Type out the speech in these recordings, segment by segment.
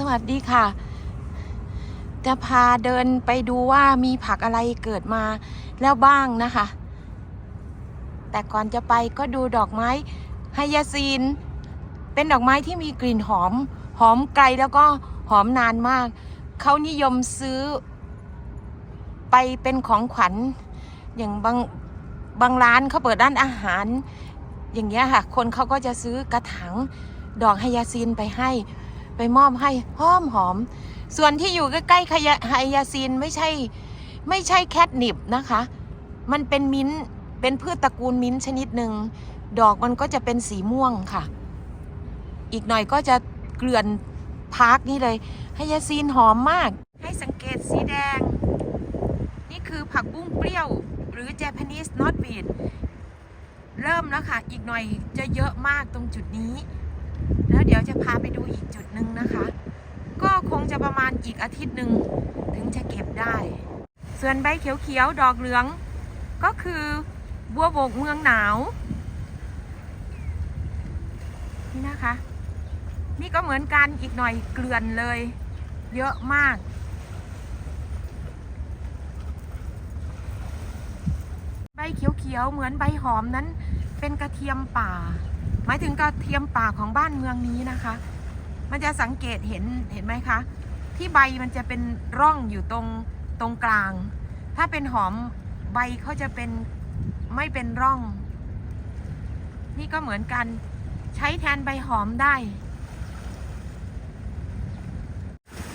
สวัสดีค่ะ จะพาเดินไปดูว่ามีผักอะไรเกิดมาแล้วบ้างนะคะ แต่ก่อนจะไปก็ดูดอกไม้ไฮยาซีน เป็นดอกไม้ที่มีกลิ่นหอม หอมไกลแล้วก็หอมนานมาก เขานิยมซื้อ ไปเป็นของขวัญ อย่างบางบางร้านเขาเปิดร้านอาหาร อย่างเงี้ยค่ะ คนเขาก็จะซื้อกระถางดอกไฮยาซีนไปให้ ไปมอบให้หอมหอม ส่วนที่อยู่ใกล้ๆไฮยาไฮยาซีนไม่ใช่ไม่ใช่แคทนิบนะคะ มันเป็นมิ้นท์เป็นพืชตระกูลมิ้นท์ชนิดหนึ่ง ดอกมันก็จะเป็นสีม่วงค่ะ อีกหน่อยก็จะเกลื่อนพาร์คนี่เลยไฮยาซีนหอมมาก ให้สังเกตสีแดง นี่คือผักบุ้งเปรี้ยว หรือ Japanese knotweed เริ่มแล้วค่ะ อีกหน่อยจะเยอะมากตรงจุดนี้ แล้วเดี๋ยวจะพาไปดูอีกจุดหนึ่งนะคะ ก็คงจะประมาณอีกอาทิตย์หนึ่งถึงจะเก็บได้ ส่วนใบเขียวๆ ดอกเหลือง ก็คือบัวบกเมืองหนาว นี่นะคะ นี่ก็เหมือนกันอีกหน่อยเกลื่อนเลย เยอะมากใบเขียวๆเหมือนใบหอมนั้นเป็นกระเทียมป่า หมายถึงกระเทียมป่าของบ้านเมืองนี้นะคะ มันจะสังเกตเห็นเห็นไหมคะ ที่ใบมันจะเป็นร่องอยู่ตรงตรงกลาง ถ้าเป็นหอมใบเขาจะเป็นไม่เป็นร่อง นี่ก็เหมือนกันใช้แทนใบหอมได้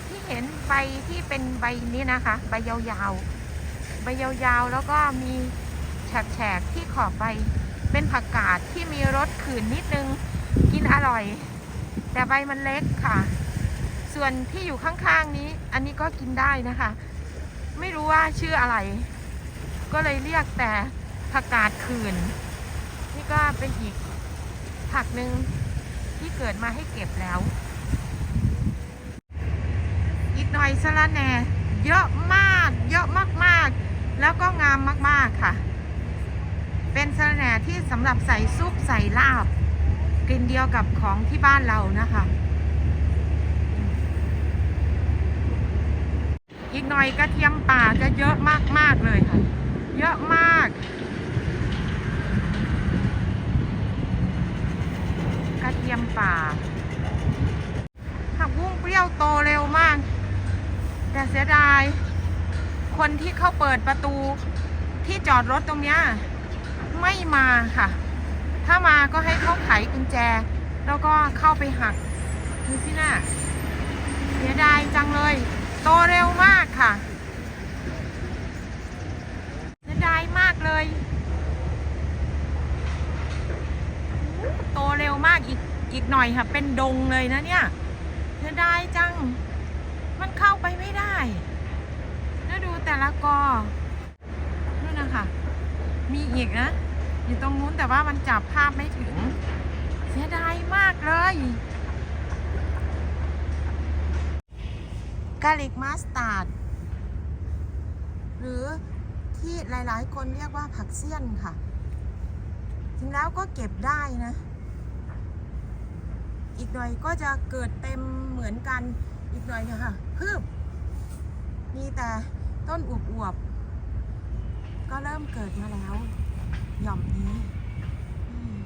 ที่เห็นใบที่เป็นใบนี้นะคะ ใบยาวๆใบยาวๆแล้วก็มีแฉกๆที่ขอบใบ เป็นผักกาดที่มีรสขื่นนิดนึงกินอร่อย แต่ใบมันเล็กค่ะ ส่วนที่อยู่ข้างๆนี้ อันนี้ก็กินได้นะคะ ไม่รู้ว่าชื่ออะไร ก็เลยเรียกแต่ผักกาดขื่นนี่ก็เป็นอีกผักหนึ่งที่เกิดมาให้เก็บแล้ว อีกหน่อยสะระแหน่เยอะมาก เยอะมากๆ แล้วก็งามมากๆค่ะ เป็นสะระแหน่ที่สำหรับใส่ซุปใส่ลาบกลิ่นเดียวกับของที่บ้านเรานะคะ อีกหน่อยกระเทียมป่าจะเยอะมากๆเลยค่ะ เยอะมาก กระเทียมป่าผักบุ้งเปรี้ยวโตเร็วมาก แต่เสียดาย คนที่เข้าเปิดประตูที่จอดรถตรงเนี้ย ไม่มาค่ะ ถ้ามาก็ให้เขาไขกุญแจ แล้วก็เข้าไปหักดูสิน่ะเสียดายจังเลย โตเร็วมากค่ะเสียดายมากเลย โตเร็วมากอีกอีกหน่อยค่ะ เป็นดงเลยนะเนี่ยเสียดายจัง มันเข้าไปไม่ได้แล้วดูแต่ละกอนู่นนะคะมีอีกนะ อยู่ตรงนู้นแต่ว่ามันจับภาพไม่ถึง เสียดายมากเลยกาลิกมัสตาร์ดหรือที่หลายๆ คนเรียกว่าผักเสี้ยนค่ะ จริงแล้วก็เก็บได้นะ อีกหน่อยก็จะเกิดเต็มเหมือนกันอีกหน่อยนยค่ะพืบมีแต่ต้นอวบๆก็เริ่มเกิดมาแล้ว หย่อมนี้อืม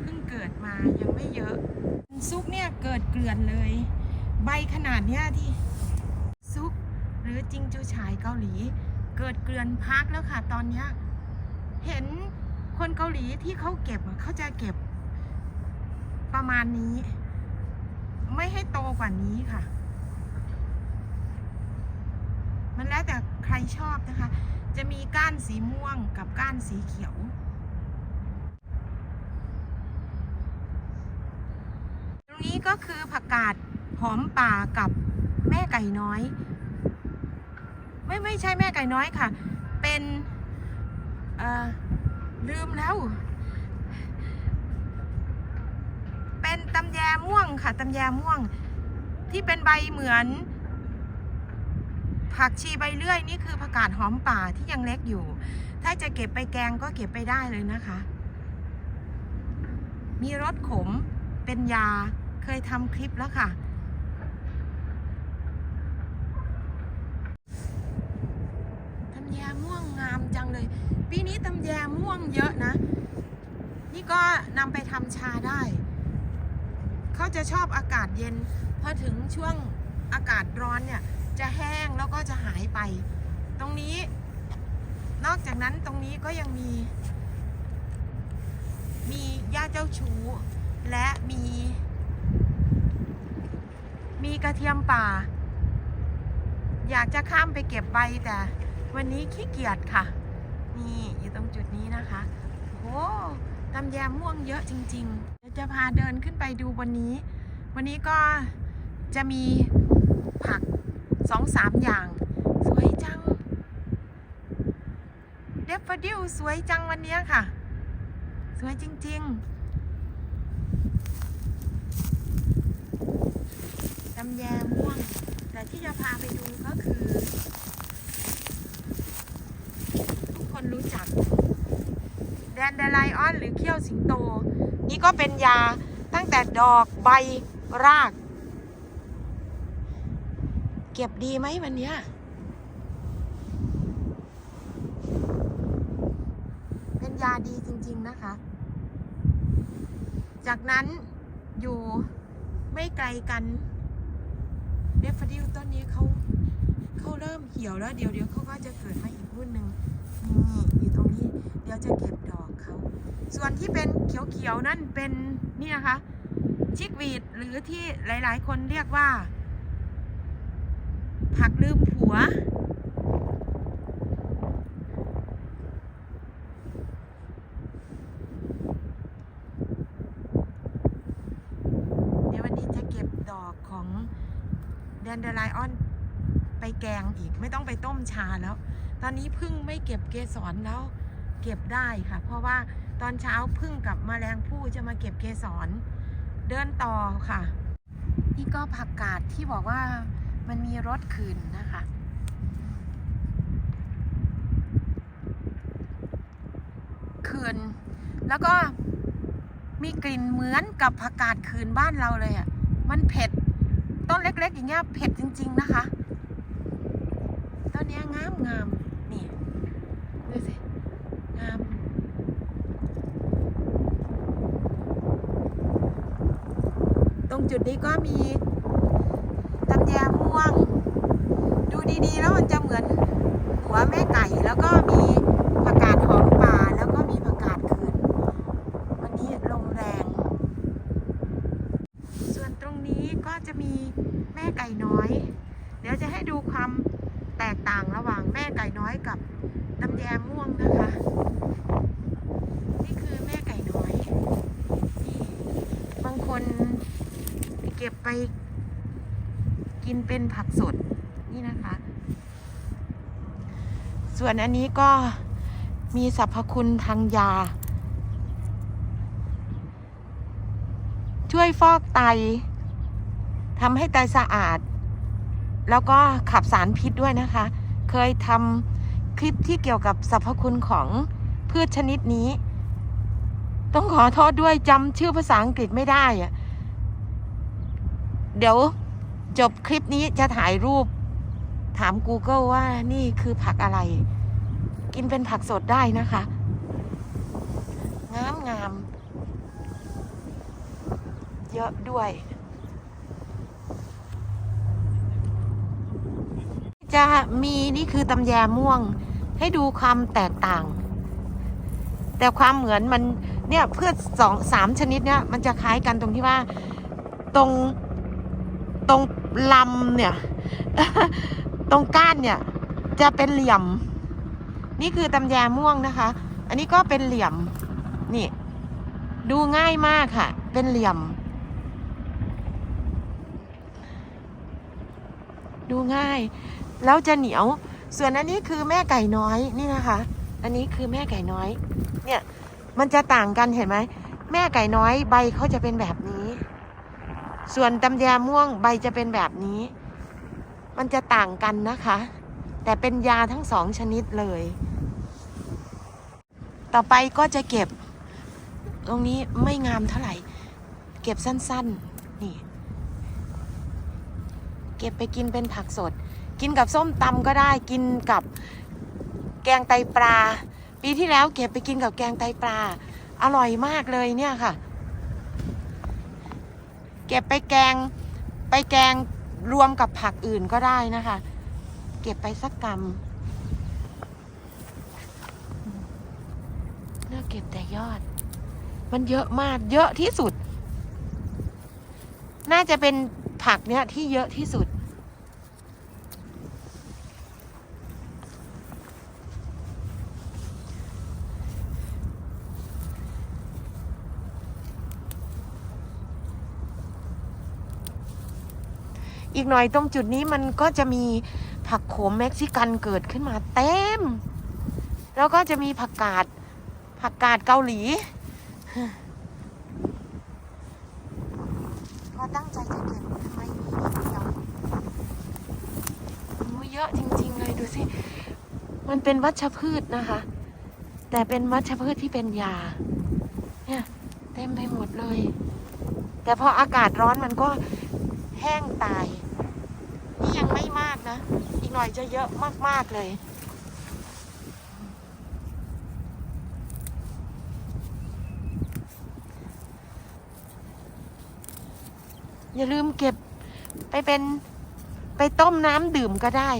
เพิ่งเกิดมายังไม่เยอะ ซุกเนี่ยเกิดเกลื่อนเลย ใบขนาดเนี้ยที่ ซุกหรือจิงจูฉายเกาหลี เกิดเกลื่อนพักแล้วค่ะตอนเนี้ยเห็นคนเกาหลีที่เขาเก็บอะเขาจะเก็บประมาณนี้ ไม่ให้โตกว่านี้ค่ะ มันแล้วแต่ใครชอบนะคะ จะมีก้านสีม่วงกับก้านสีเขียวตรงนี้ก็คือผักกาดหอมป่ากับแม่ไก่น้อย ไม่ไม่ใช่แม่ไก่น้อยค่ะ เป็นเอ่อลืมแล้ว เป็นตำแยม่วงค่ะตำแยม่วง ที่เป็นใบเหมือน ผักชีใบเลื่อยนี่คือผักกาดหอมป่าที่ยังเล็กอยู่ ถ้าจะเก็บไปแกงก็เก็บไปได้เลยนะคะ มีรสขมเป็นยาเคยทำคลิปแล้วค่ะตำแยม่วงงามจังเลย ปีนี้ตำแยม่วงเยอะนะ นี่ก็นำไปทำชาได้ เขาจะชอบอากาศเย็นพอถึงช่วงอากาศร้อนเนี่ยจะแห้งแล้วก็จะหายไป ตรงนี้ นอกจากนั้นตรงนี้ก็ยังมี มีหญ้าเจ้าชู้และมี มีกระเทียมป่า อยากจะข้ามไปเก็บใบแต่ วันนี้ขี้เกียจค่ะ นี่อยู่ตรงจุดนี้นะคะโอ้ตำแยม่วงเยอะจริง ๆ จะพาเดินขึ้นไปดูบนนี้ วันนี้ก็จะมีผักสองสามอย่าง สวยจัง เดฟฟดิลสวยจังวันนี้ค่ะ สวยจริงๆตำแยม่วง แต่ที่จะพาไปดูก็คือ ทุกคนรู้จัก แดนเดลไลออนหรือเขี้ยวสิงโต นี่ก็เป็นยาตั้งแต่ดอกใบราก เก็บดีไหมวันเนี้ยเป็นยาดีจริง ๆนะคะ จากนั้นอยู่ไม่ไกลกันเดฟดิลต้นนี้เขาเขาเริ่มเหี่ยวแล้ว เดี๋ยวเดี๋ยวเขาก็จะเกิดมาอีกรุ่นหนึ่งนี่อยู่ตรงนี้ เดี๋ยวจะเก็บดอก เขา ส่วนที่เป็นเขียวๆนั่นเป็นนี่นะคะ ชิกวีดหรือที่หลาย ๆ คนเรียกว่า ผักลืมผัว เดี๋ยววันนี้จะเก็บดอกของแดนเดลไลออนไปแกงอีกไม่ต้องไปต้มชาแล้ว ตอนนี้พึ่งไม่เก็บเกสรแล้ว เก็บได้ค่ะ เพราะว่าตอนเช้าพึ่งกับแมลงผู้จะมาเก็บเกสรเดินต่อค่ะ นี่ก็ผักกาดที่บอกว่ามันมีรสขื่นนะคะขื่นแล้วก็มีกลิ่นเหมือนกับผักกาดขื่นบ้านเราเลยอะ่ะ มันเผ็ด ต้นเล็ก ๆ อย่างเงี้ยเผ็ดจริง ๆ นะคะ ต้นนี้งามงามๆนี่ดูสิ งามตรงจุดนี้ก็มีตำแยม่วง ดูดีๆ แล้วมันจะเหมือนหัวแม่ไก่แล้วก็มีผักกาดหอมป่าแล้วก็มีผักกาดขืนวันนี้ลมแรง ส่วนตรงนี้ก็จะมีแม่ไก่น้อย เดี๋ยวจะให้ดูความแตกต่างระหว่างแม่ไก่น้อยกับตำแยม่วงนะคะ นี่คือแม่ไก่น้อย นี่ บางคนเก็บไปกินเป็นผักสดนี่นะคะ ส่วนอันนี้ก็มีสรรพคุณทางยา ช่วยฟอกไตทำให้ไตสะอาด แล้วก็ขับสารพิษด้วยนะคะ เคยทำคลิปที่เกี่ยวกับสรรพคุณของพืชชนิดนี้ ต้องขอโทษด้วยจำชื่อภาษาอังกฤษไม่ได้อะ เดี๋ยวจบคลิปนี้จะถ่ายรูป ถาม Google ว่านี่คือผักอะไร กินเป็นผักสดได้นะคะ งามงามเยอะด้วย จะมีนี่คือตำแยม่วง ให้ดูความแตกต่าง แต่ความเหมือนมันเนี่ยพืชสองสามชนิดเนี่ยมันจะคล้ายกันตรงที่ว่าตรง ตรงลำเนี่ย ตรงก้านเนี่ย จะเป็นเหลี่ยม นี่คือตำแยม่วงนะคะ อันนี้ก็เป็นเหลี่ยม นี่ ดูง่ายมากค่ะ เป็นเหลี่ยม ดูง่าย แล้วจะเหนียว ส่วนอันนี้คือแม่ไก่น้อยนี่นะคะ อันนี้คือแม่ไก่น้อย เนี่ย มันจะต่างกันเห็นไหม แม่ไก่น้อยใบเขาจะเป็นแบบนี้ ส่วนตำแยม่วงใบจะเป็นแบบนี้ มันจะต่างกันนะคะ แต่เป็นยาทั้งสองชนิดเลย ต่อไปก็จะเก็บ ตรงนี้ไม่งามเท่าไหร่ เก็บสั้นๆ นี่ เก็บไปกินเป็นผักสด กินกับส้มตำก็ได้ กินกับแกงไตปลา ปีที่แล้วเก็บไปกินกับแกงไตปลา อร่อยมากเลยเนี่ยค่ะ เก็บไปแกงไปแกงรวมกับผักอื่นก็ได้นะคะ เก็บไปสักกำเลือกเก็บแต่ยอด มันเยอะมากเยอะที่สุด น่าจะเป็นผักเนี้ยที่เยอะที่สุด อีกหน่อยตรงจุดนี้มันก็จะมีผักโขมเม็กซิกันเกิดขึ้นมาเต็ม แล้วก็จะมีผักกาดผักกาดเกาหลีก็ตั้งใจจะเก็บทำไมมีนิดเดียวโอ้เยอะจริงๆเลยดูสิ มันเป็นวัชพืชนะคะ แต่เป็นวัชพืชที่เป็นยา เนี่ยเต็มไปหมดเลย แต่พออากาศร้อนมันก็แห้งตาย นี่ยังไม่มากนะ อีกหน่อยจะเยอะมาก ๆ เลย อย่าลืมเก็บไปเป็นไปต้มน้ำดื่มก็ได้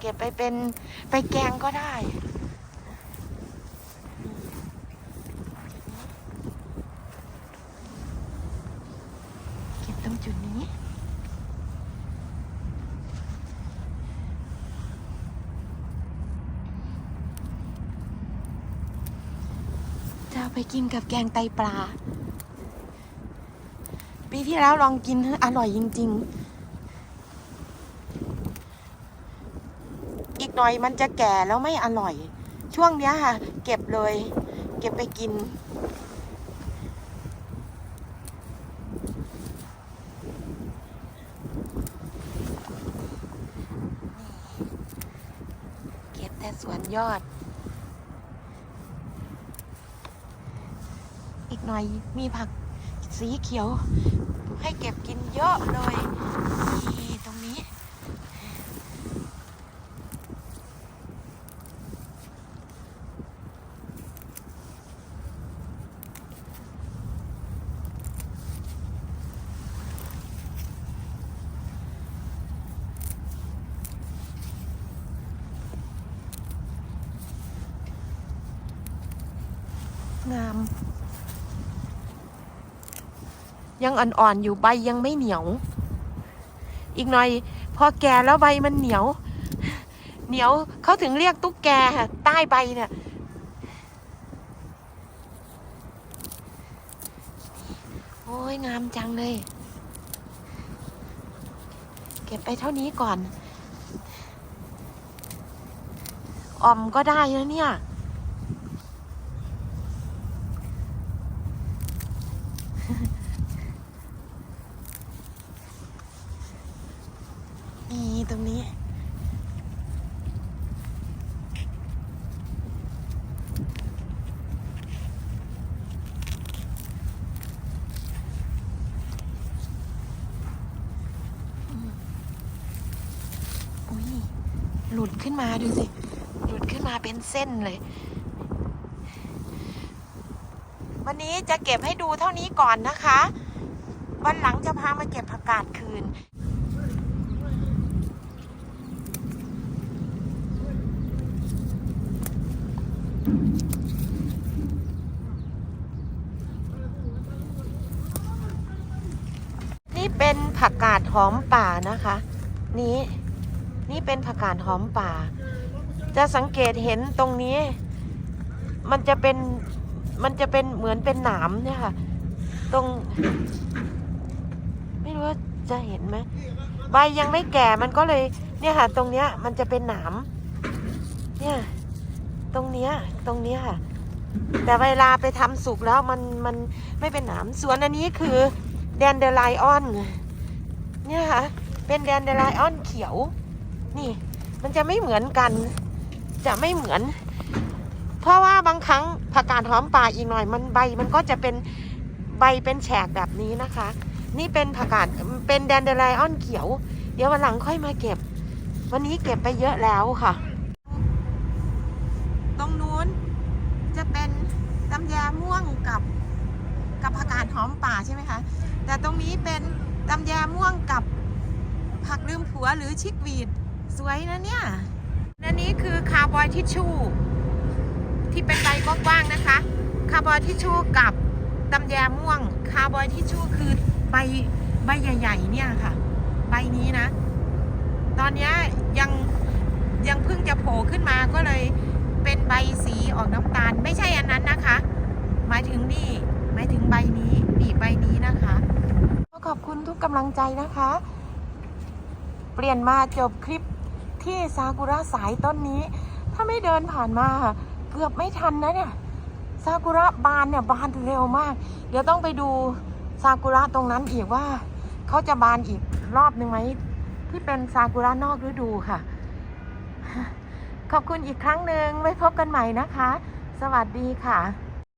เก็บไปเป็นไปแกงก็ได้ เก็บตรงจุดนี้ จะเอา ไปกินกับแกงไตปลา ปีที่แล้วลองกินอร่อยจริง ๆ อีกหน่อยมันจะแก่แล้วไม่อร่อย ช่วงเนี้ยค่ะ เก็บเลย เก็บไปกินเก็บแต่สวนยอด อีก หน่อย มีผักสีเขียว ให้เก็บกินเยอะเลยนี่ตรงนี้ งาม ยังอ่อนๆอยู่ใบยังไม่เหนียว อีกหน่อยพอแก่แล้วใบมันเหนียว เหนียวเขาถึงเรียกตุ๊กแกค่ะใต้ใบเนี่ยโอ้ยงามจังเลย เก็บไปเท่านี้ก่อนอ่อมก็ได้แล้วเนี่ย นี่ตรงนี้ อุ้ย หลุดขึ้นมาดูสิ หลุดขึ้นมาเป็นเส้นเลย วันนี้จะเก็บให้ดูเท่านี้ก่อนนะคะ วันหลังจะพามาเก็บผักกาดคืนเป็น ผักกาดหอมป่านะคะ นี้นี่เป็นผักกาดหอมป่า จะสังเกตเห็นตรงนี้ มันจะเป็นมันจะเป็นเหมือนเป็นหนามเนี่ยค่ะ ตรง ไม่รู้ว่าจะเห็นไหมใบยังไม่แก่มันก็เลย เนี่ยค่ะ ตรงเนี้ย มันจะเป็นหนามเนี่ย ตรงเนี้ย ตรงเนี้ยค่ะ แต่เวลาไปทำสุกแล้วมันมันไม่เป็นหนามส่วนอันนี้คือแดนเดอไลออน เนี่ยค่ะ เป็นแดนเดอไลออนเขียว นี่ มันจะไม่เหมือนกัน จะไม่เหมือน เพราะว่าบางครั้งผักกาดหอมป่าอีกหน่อยมันใบ มันก็จะเป็นใบเป็นแฉกแบบนี้นะคะ นี่เป็นผักกาดเป็นแดนเดรายออนเขียว เดี๋ยววันหลังค่อยมาเก็บ วันนี้เก็บไปเยอะแล้วค่ะ ตรงนู้นจะเป็นตำแยม่วงกับกับผักกาดหอมป่าใช่ไหมคะ แต่ตรงนี้เป็น ตำแยม่วงกับผักลืมผัวหรือชิกวีด สวยนะเนี่ยอันนี้คือคาร์บอยทิชชู่ที่เป็นใบกว้างๆนะคะ คาร์บอยทิชชู่กับตำแยม่วง คาร์บอยทิชชู่คือใบใบใหญ่ ๆ เนี่ยค่ะ ใบนี้นะ ตอนนี้ยังยังเพิ่งจะโผล่ขึ้นมาก็เลยเป็นใบสีออกน้ำตาล ไม่ใช่อันนั้นนะคะ หมายถึงนี่ หมายถึงใบนี้นี่ใบนี้นะคะขอบคุณทุก กำลังใจนะคะ เปลี่ยนมาจบคลิปที่ซากุระสายต้นนี้ ถ้าไม่เดินผ่านมาเกือบไม่ทันนะเนี่ยซากุระบานเนี่ยบานเร็วมาก เดี๋ยวต้องไปดูซากุระตรงนั้นอีกว่าเขาจะบานอีกรอบหนึ่งไหมที่เป็นซากุระนอกฤดูค่ะ ขอบคุณอีกครั้งหนึ่งไว้พบกันใหม่นะคะ สวัสดีค่ะ